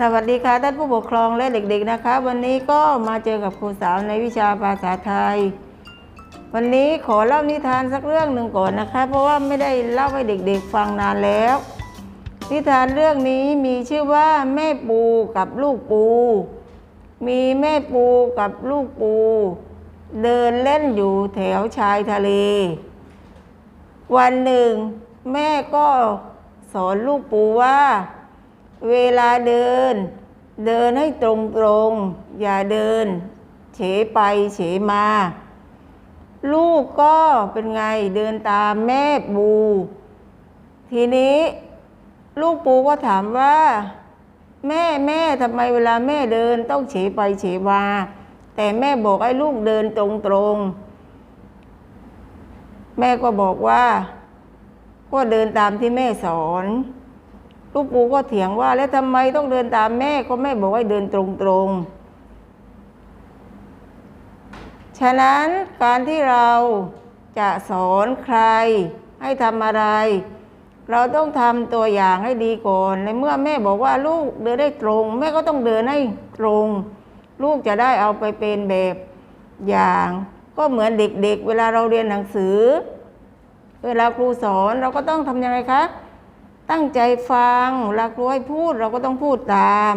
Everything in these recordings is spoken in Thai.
สวัสดีค่ะท่านผู้ปกครองและเด็กๆนะคะ วันนี้ก็มาเจอกับครูสาวในวิชาภาษาไทย วันนี้ขอเล่านิทานสักเรื่องหนึ่งก่อนนะคะ เพราะว่าไม่ได้เล่าให้เด็กๆฟังนานแล้ว นิทานเรื่องนี้มีชื่อว่าแม่ปูกับลูกปู มีแม่ปูกับลูกปู เดินเล่นอยู่แถวชายทะเล วันหนึ่ง แม่ก็สอนลูกปูว่า เวลาเดิน เดินให้ตรงตรงๆอย่าเดิน เฉไปเฉมา ลูกก็เป็นไงเดินตามแม่ปู ทีนี้ลูกปูก็ถามว่า แม่แม่ทำไมเวลาแม่เดินต้องเฉไปเฉมาแต่แม่บอกให้ลูกเดินตรงตรงๆแม่ก็บอกว่า ก็เดินตามที่แม่สอน ลูกปูก็เถียงว่า แล้วทำไมต้องเดินตามแม่ก็แม่บอกให้เดินตรงๆ ฉะนั้นการที่เราจะสอนใครให้ทำอะไร เราต้องทำตัวอย่างให้ดีก่อนในเมื่อแม่บอกว่าลูกเดินได้ตรง แม่ก็ต้องเดินให้ตรง ลูกจะได้เอาไปเป็นแบบอย่างก็เหมือนเด็กๆเวลาเราเรียนหนังสือ เวลาครูสอนเราก็ต้องทำยังไงคะ ตั้งใจฟังเวลาครูให้พูดเราก็ต้องพูดตาม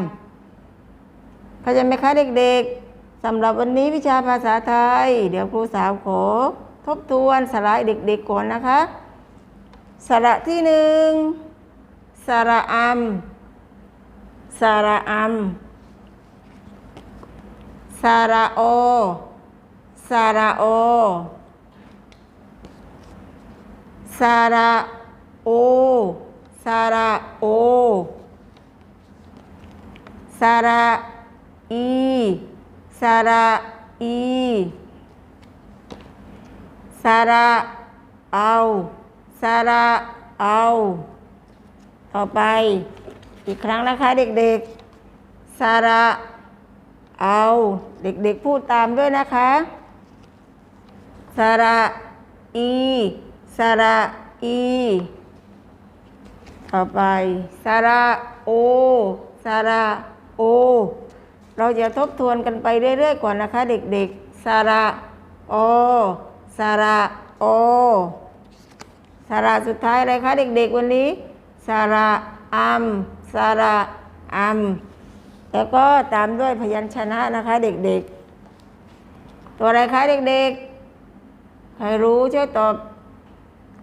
เข้าใจไหมคะเด็กๆสำหรับวันนี้วิชาภาษาไทย เดี๋ยวครูสาวขอ ทบทวนสลายเด็กๆก่อนนะคะสระที่หนึ่งสระอัมสระอัมสระโอสระโอสระโอ สระโอสระอีสระอีสระเอาสระเอาต่อไปอีกครั้งนะคะเด็กๆสระเอาเด็กๆพูดตามด้วยนะคะสระอีสระอี ต่อไปสระโอสระโอ เราจะทบทวนกันไปเรื่อยๆ ก่อนนะคะ เด็กๆสระโอสระโอสาระสุดท้ายอะไรคะเด็กๆวันนี้สาระอัมสาระอัมแล้วก็ตามด้วยพยัญชนะนะคะ เด็กๆ ตัวอะไรคะเด็กๆ ใครรู้ช่วยตอบ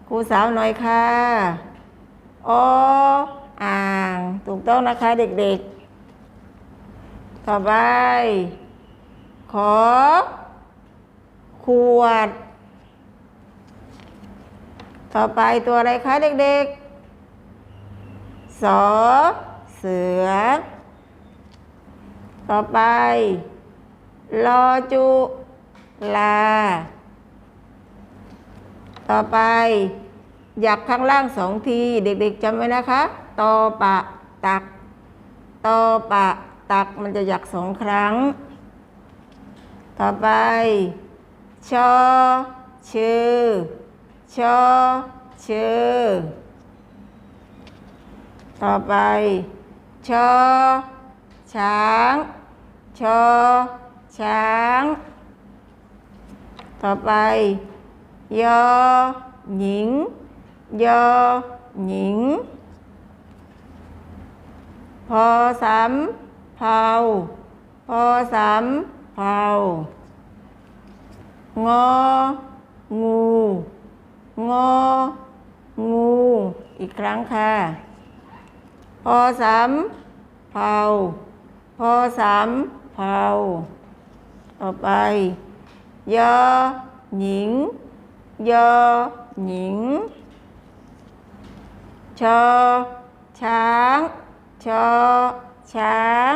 ครูสาวหน่อยค่ะ ออ่างถูกต้องนะคะเด็กๆ ต่อไป ขอ ขวด ต่อไปตัวอะไรคะเด็กๆ สอ เสือ ต่อไป ลอจุลา ต่อไป ยักข้างล่างสองที เด็กๆจำไว้นะคะตอปะตักตอปะตักมันจะหยักสองครั้ง ต่อไป ชอชื่อชอชื่อต่อไป ชอ ช้าง ชอ ช้าง ต่อไป ยอ หญิง ยอหญิง พอสามเผาพอสามเผางอ งู งอ งู อีกครั้งค่ะ พอสามเผาพอสามเผาต่อไป ยอ หญิง ยอ หญิง ชอช้างชอช้าง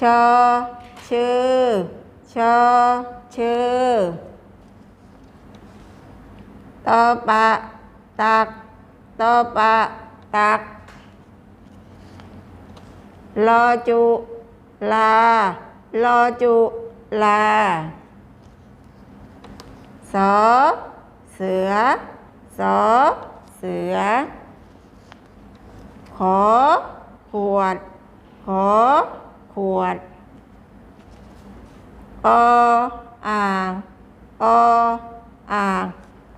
ชอชื่อชอชื่อตอปะตักตอปะตักลอจุลาลอจุลาสอเสือ สอเสือ ขอ ขวด ขอ ขวด ออ่างออ่าง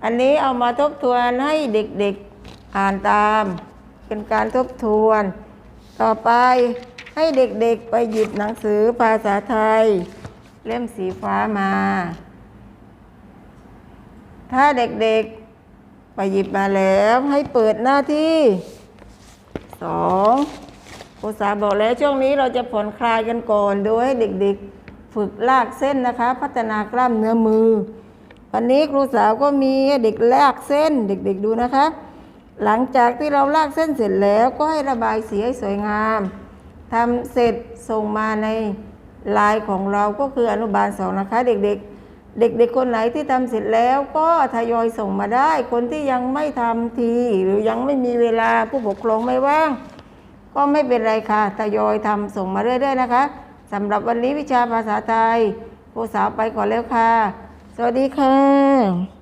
อันนี้เอามาทบทวนให้เด็กๆอ่านตาม เป็นการทบทวน ต่อไปให้เด็กๆไปหยิบหนังสือภาษาไทย เล่มสีฟ้ามา ถ้าเด็กๆ ไปหยิบมาแล้วให้เปิดหน้าที่สองครูสาบอกแล้วช่วงนี้เราจะผ่อนคลายกันก่อนโดยให้เด็กๆ ฝึกลากเส้นนะคะ พัฒนากล้ามเนื้อมือ วันนี้ครูสาวก็มีเด็กลากเส้นเด็กๆดูนะคะ หลังจากที่เราลากเส้นเสร็จแล้วก็ให้ระบายสีให้สวยงามทำเสร็จส่งมาในไลน์ของเราก็คืออนุบาลสองนะคะ เด็กๆ เด็กๆคนไหนที่ทำเสร็จแล้วก็ทยอยส่งมาได้ คนที่ยังไม่ทำทีหรือยังไม่มีเวลาผู้ปกครองไม่ว่าง ก็ไม่เป็นไรค่ะทยอยทำส่งมาเรื่อยๆนะคะสำหรับวันนี้วิชาภาษาไทยผู้สาวไปก่อนแล้วค่ะ สวัสดีค่ะ